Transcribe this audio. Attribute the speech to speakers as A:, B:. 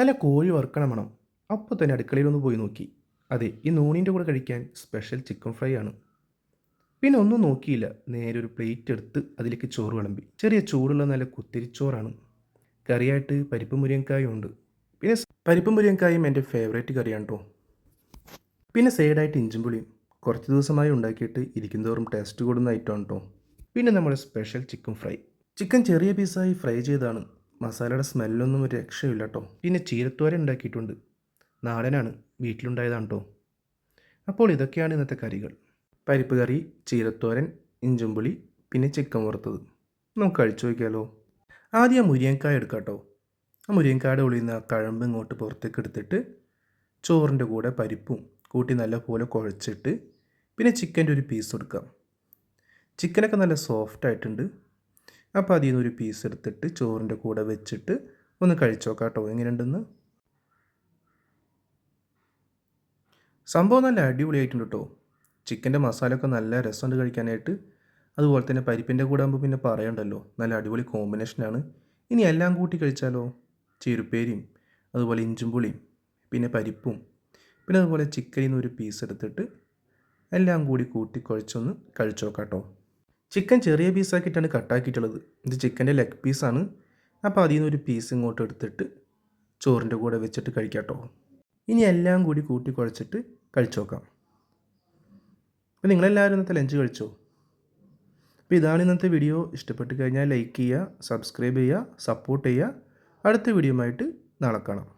A: നല്ല കോഴി വറുക്കണ മണം അപ്പോൾ തന്നെ അടുക്കളയിലൊന്ന് പോയി നോക്കി. അതെ ഈ നൂണിന്റെ കൂടെ കഴിക്കാൻ സ്പെഷ്യൽ ചിക്കൻ ഫ്രൈ ആണ്. പിന്നെ ഒന്നും നോക്കിയില്ല. നേരെ ഒരു പ്ലേറ്റ് എടുത്ത് അതിലേക്ക് ചോറ് വിളമ്പി. ചെറിയ ചൂടുള്ള നല്ല കുത്തിരിച്ചോറാണ്. കറിയായിട്ട് പരിപ്പ് മുരിയങ്കായും ഉണ്ട്. പിന്നെ പരിപ്പ് മുരിയങ്കായും എന്റെ ഫേവറേറ്റ് കറിയാണ് കേട്ടോ പിന്നെ സൈഡായിട്ട് ഇഞ്ചും പുളിയും. കുറച്ച് ദിവസമായി ഉണ്ടാക്കിയിട്ട് ഇരിക്കുന്നതോറും ടേസ്റ്റ് കൂടുന്ന ഐറ്റമാണ് കേട്ടോ പിന്നെ നമ്മുടെ സ്പെഷ്യൽ ചിക്കൻ ഫ്രൈ ചിക്കൻ ചെറിയ പീസായി ഫ്രൈ ചെയ്താണ് മസാലയുടെ സ്മെല്ലൊന്നും ഒരു രക്ഷയില്ല കേട്ടോ പിന്നെ ചീരത്തോര ഉണ്ടാക്കിയിട്ടുണ്ട്. നാടനാണ്. വീട്ടിലുണ്ടായതാണ് കേട്ടോ അപ്പോൾ ഇതൊക്കെയാണ് ഇന്നത്തെ കറികൾ. പരിപ്പ് കറി ചീരത്തോരൻ ഇഞ്ചുംപുളി പിന്നെ ചിക്കൻ വറുത്തത്. നമുക്ക് കഴിച്ചു നോക്കിയാലോ? ആദ്യം മുരിയങ്കായ എടുക്കാം കേട്ടോ ആ മുരിയങ്കായുടെ ഉള്ളിൽ നിന്ന് ആ കഴമ്പ് ഇങ്ങോട്ട് പുറത്തേക്ക് എടുത്തിട്ട് ചോറിന്റെ കൂടെ പരിപ്പും കൂട്ടി നല്ലപോലെ കുഴച്ചിട്ട് പിന്നെ ചിക്കന്റെ ഒരു പീസ് എടുക്കാം. ചിക്കനൊക്കെ നല്ല സോഫ്റ്റ് ആയിട്ടുണ്ട്. അപ്പോൾ അതിൽ നിന്ന് ഒരു പീസ് എടുത്തിട്ട് ചോറിന്റെ കൂടെ വെച്ചിട്ട് ഒന്ന് കഴിച്ചു നോക്കാം കേട്ടോ എങ്ങനെയുണ്ടെന്ന്? സംഭവം നല്ല അടിപൊളിയായിട്ടുണ്ട് കേട്ടോ ചിക്കന്റെ മസാലയൊക്കെ നല്ല രസമുണ്ട് കഴിക്കാനായിട്ട്. അതുപോലെ തന്നെ പരിപ്പിന്റെ കൂടെ ആകുമ്പോൾ പിന്നെ പറയണ്ടല്ലോ നല്ല അടിപൊളി കോമ്പിനേഷനാണ് ഇനി എല്ലാം കൂട്ടി കഴിച്ചാലോ? ചെരുപ്പേരിയും അതുപോലെ ഇഞ്ചും പുളിയും പിന്നെ പരിപ്പും പിന്നെ അതുപോലെ ചിക്കനിൽ നിന്ന് ഒരു പീസ് എടുത്തിട്ട് എല്ലാം കൂടി കൂട്ടി കുഴച്ചൊന്ന് കഴിച്ചു നോക്കാം കേട്ടോ ചിക്കൻ ചെറിയ പീസാക്കിയിട്ടാണ് കട്ടാക്കിയിട്ടുള്ളത് ഇത് ചിക്കന്റെ ലെഗ് പീസാണ് അപ്പോൾ അതിൽ നിന്ന് ഒരു പീസ് ഇങ്ങോട്ട് എടുത്തിട്ട് ചോറിന്റെ കൂടെ വെച്ചിട്ട് കഴിക്കാം കേട്ടോ ഇനി എല്ലാം കൂടി കൂട്ടി കുഴച്ചിട്ട് കഴിച്ചു നോക്കാം. അപ്പോൾ നിങ്ങളെല്ലാവരും ഇന്നത്തെ ലഞ്ച് കഴിച്ചോ? അപ്പോൾ ഇതാണ് ഇന്നത്തെ വീഡിയോ ഇഷ്ടപ്പെട്ട് കഴിഞ്ഞാൽ ലൈക്ക് ചെയ്യുക സബ്സ്ക്രൈബ് ചെയ്യുക സപ്പോർട്ട് ചെയ്യുക. അടുത്ത വീഡിയോ ആയിട്ട് നാളെ കാണാം.